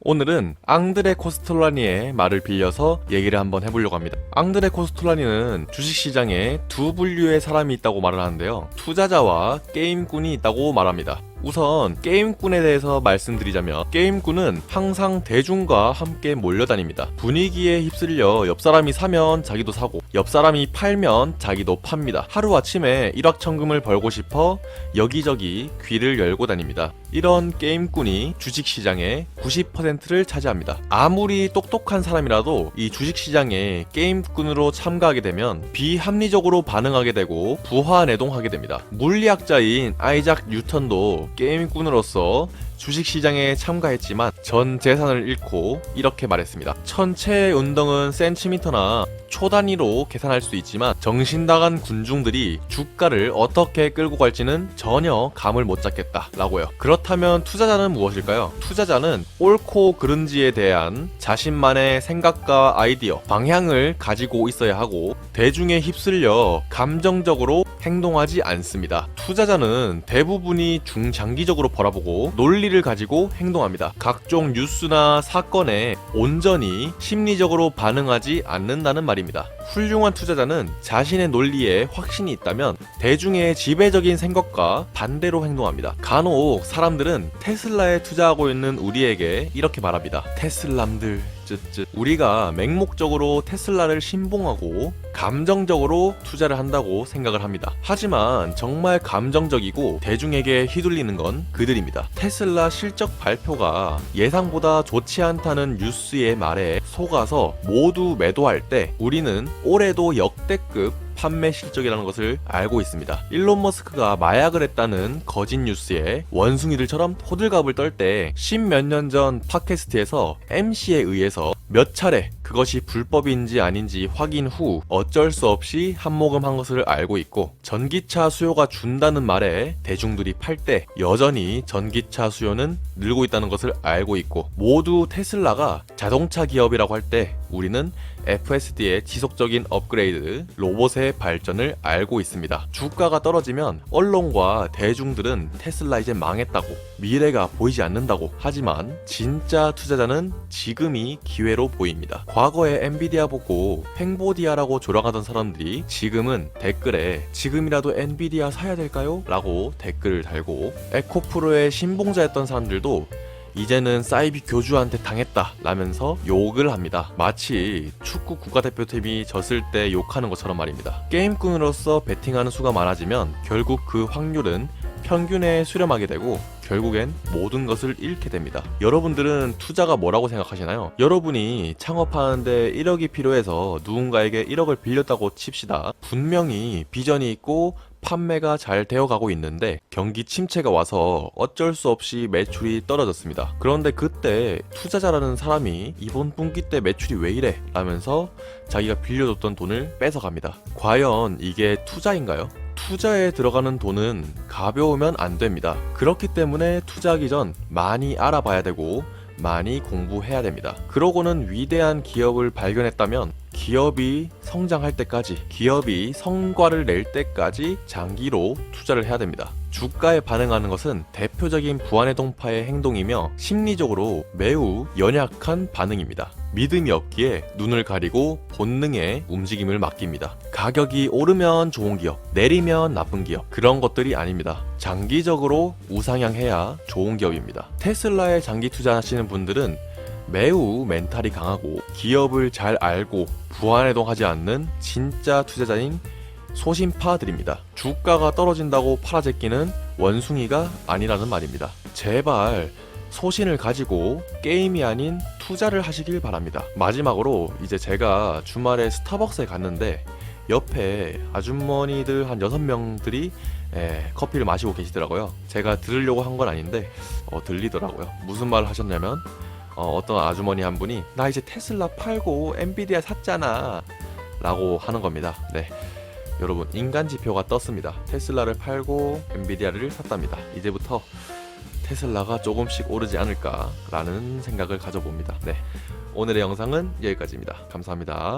오늘은 앙드레 코스톨라니의 말을 빌려서 얘기를 한번 해보려고 합니다. 앙드레 코스톨라니는 주식시장에 두 분류의 사람이 있다고 말을 하는데요. 투자자와 게임꾼이 있다고 말합니다. 우선 게임꾼에 대해서 말씀드리자면 게임꾼은 항상 대중과 함께 몰려다닙니다. 분위기에 휩쓸려 옆 사람이 사면 자기도 사고 옆 사람이 팔면 자기도 팝니다. 하루아침에 일확천금을 벌고 싶어 여기저기 귀를 열고 다닙니다. 이런 게임꾼이 주식시장의 90%를 차지합니다. 아무리 똑똑한 사람이라도 이 주식시장에 게임꾼으로 참가하게 되면 비합리적으로 반응하게 되고 부화내동하게 됩니다. 물리학자인 아이작 뉴턴도 게임꾼으로서 주식시장에 참가했지만 전 재산을 잃고 이렇게 말했습니다. 천체 운동은 센티미터나 초 단위로 계산할 수 있지만 정신 나간 군중들이 주가를 어떻게 끌고 갈지는 전혀 감을 못 잡겠다 라고요. 그렇다면 투자자는 무엇일까요? 투자자는 옳고 그른지에 대한 자신만의 생각과 아이디어, 방향을 가지고 있어야 하고 대중에 휩쓸려 감정적으로 행동하지 않습니다. 투자자는 대부분이 중장기적으로 바라보고 논리 를 가지고 행동합니다. 각종 뉴스나 사건에 온전히 심리적으로 반응하지 않는다는 말입니다. 훌륭한 투자자는 자신의 논리에 확신이 있다면 대중의 지배적인 생각과 반대로 행동합니다. 간혹 사람들은 테슬라에 투자하고 있는 우리에게 이렇게 말합니다. 테슬람들. 우리가 맹목적으로 테슬라를 신봉하고 감정적으로 투자를 한다고 생각을 합니다. 하지만 정말 감정적이고 대중에게 휘둘리는 건 그들입니다. 테슬라 실적 발표가 예상보다 좋지 않다는 뉴스의 말에 속아서 모두 매도할 때 우리는 올해도 역대급 판매 실적이라는 것을 알고 있습니다. 일론 머스크가 마약을 했다는 거짓 뉴스에 원숭이들처럼 호들갑을 떨 때 십몇 년 전 팟캐스트에서 MC에 의해서 몇 차례 그것이 불법인지 아닌지 확인 후 어쩔 수 없이 한모금 한 것을 알고 있고 전기차 수요가 준다는 말에 대중들이 팔 때 여전히 전기차 수요는 늘고 있다는 것을 알고 있고 모두 테슬라가 자동차 기업이라고 할 때 우리는 FSD의 지속적인 업그레이드, 로봇의 발전을 알고 있습니다. 주가가 떨어지면 언론과 대중들은 테슬라 이제 망했다고, 미래가 보이지 않는다고 하지만 진짜 투자자는 지금이 기회로 보입니다. 과거에 엔비디아 보고 횡보디아라고 조롱하던 사람들이 지금은 댓글에 지금이라도 엔비디아 사야 될까요? 라고 댓글을 달고 에코프로의 신봉자였던 사람들도 이제는 사이비 교주한테 당했다 라면서 욕을 합니다. 마치 축구 국가대표팀이 졌을 때 욕하는 것처럼 말입니다. 게임꾼으로서 베팅하는 수가 많아지면 결국 그 확률은 평균에 수렴하게 되고 결국엔 모든 것을 잃게 됩니다. 여러분들은 투자가 뭐라고 생각하시나요? 여러분이 창업하는데 1억이 필요해서 누군가에게 1억을 빌렸다고 칩시다. 분명히 비전이 있고 판매가 잘 되어가고 있는데 경기 침체가 와서 어쩔 수 없이 매출이 떨어졌습니다. 그런데 그때 투자자라는 사람이 이번 분기 때 매출이 왜 이래? 라면서 자기가 빌려줬던 돈을 뺏어갑니다. 과연 이게 투자인가요? 투자에 들어가는 돈은 가벼우면 안 됩니다. 그렇기 때문에 투자하기 전 많이 알아봐야 되고 많이 공부해야 됩니다. 그러고는 위대한 기업을 발견했다면 기업이 성장할 때까지, 기업이 성과를 낼 때까지 장기로 투자를 해야 됩니다. 주가에 반응하는 것은 대표적인 부안의 동파의 행동이며 심리적으로 매우 연약한 반응입니다. 믿음이 없기에 눈을 가리고 본능의 움직임을 맡깁니다. 가격이 오르면 좋은 기업, 내리면 나쁜 기업, 그런 것들이 아닙니다. 장기적으로 우상향해야 좋은 기업입니다. 테슬라에 장기 투자하시는 분들은 매우 멘탈이 강하고 기업을 잘 알고 부안해동하지 않는 진짜 투자자인 소심파들입니다. 주가가 떨어진다고 팔아제끼는 원숭이가 아니라는 말입니다. 제발 소신을 가지고 게임이 아닌 투자를 하시길 바랍니다. 마지막으로 이제 제가 주말에 스타벅스에 갔는데 옆에 아주머니들 한 6명들이 예, 커피를 마시고 계시더라고요. 제가 들으려고 한 건 아닌데 어, 들리더라고요. 무슨 말을 하셨냐면 어, 떤 아주머니 한 분이 나 이제 테슬라 팔고 엔비디아 샀잖아 라고 하는 겁니다. 네. 여러분 인간 지표가 떴습니다. 테슬라를 팔고 엔비디아를 샀답니다. 이제부터 테슬라가 조금씩 오르지 않을까라는 생각을 가져봅니다. 네. 오늘의 영상은 여기까지입니다. 감사합니다.